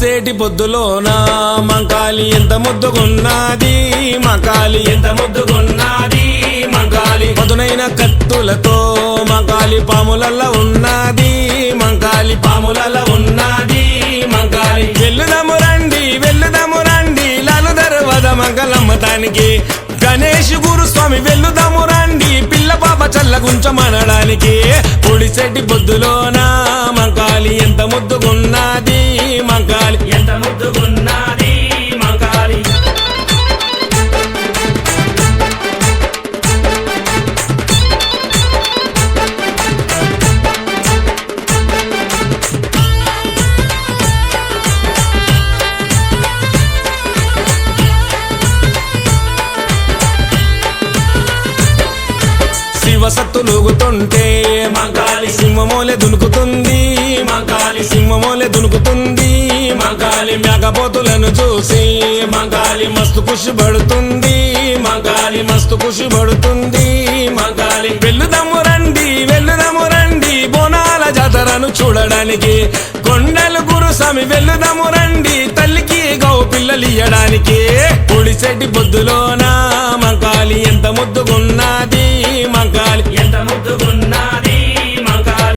సేటి పొద్దులోన మంకాలి ఎంత ముద్దుగున్నది? మంకాలి ఎంత ముద్దుగున్నది? మంకాలి పదునైన కత్తులతో మంకాలి పాములల్ల ఉన్నది. మంకాలి పాములల్ల ఉన్నది. మంకాలి వెళ్ళుదము రండి వెళ్ళుదము రండి. లాలు దర్వాద మంగళమ్మతానికి గణేష్ గురుస్వామి వెళ్ళుదాము చల్లగుంచమనడానికి పొడిసెట్టి పొద్దులోన మంకాలి ఎంత ముద్దుగున్నది. మంకాలి శివసత్తులుగుతుంటే మగాలి సింహమోలే దునుకుతుంది మగాలి సింహమోలే దునుకుతుంది మగాలి మేకపోతులను చూసి మగాలి మస్తు ఖుషి పడుతుంది మగాలి మస్తు ఖుషి పడుతుంది మగాలి వెళ్ళుదమ్ము రండి వెళ్ళుదమ్ము రండి బోనాల జాతరను చూడడానికి కొండలు గురుస్వామి వెళ్ళుదము రండి తల్లికి గౌ పిల్లలు ఇయ్యడానికి పొడిసెడ్డి పొద్దులోన మగాలి ఎంత ముద్దుగున్నది మగాలి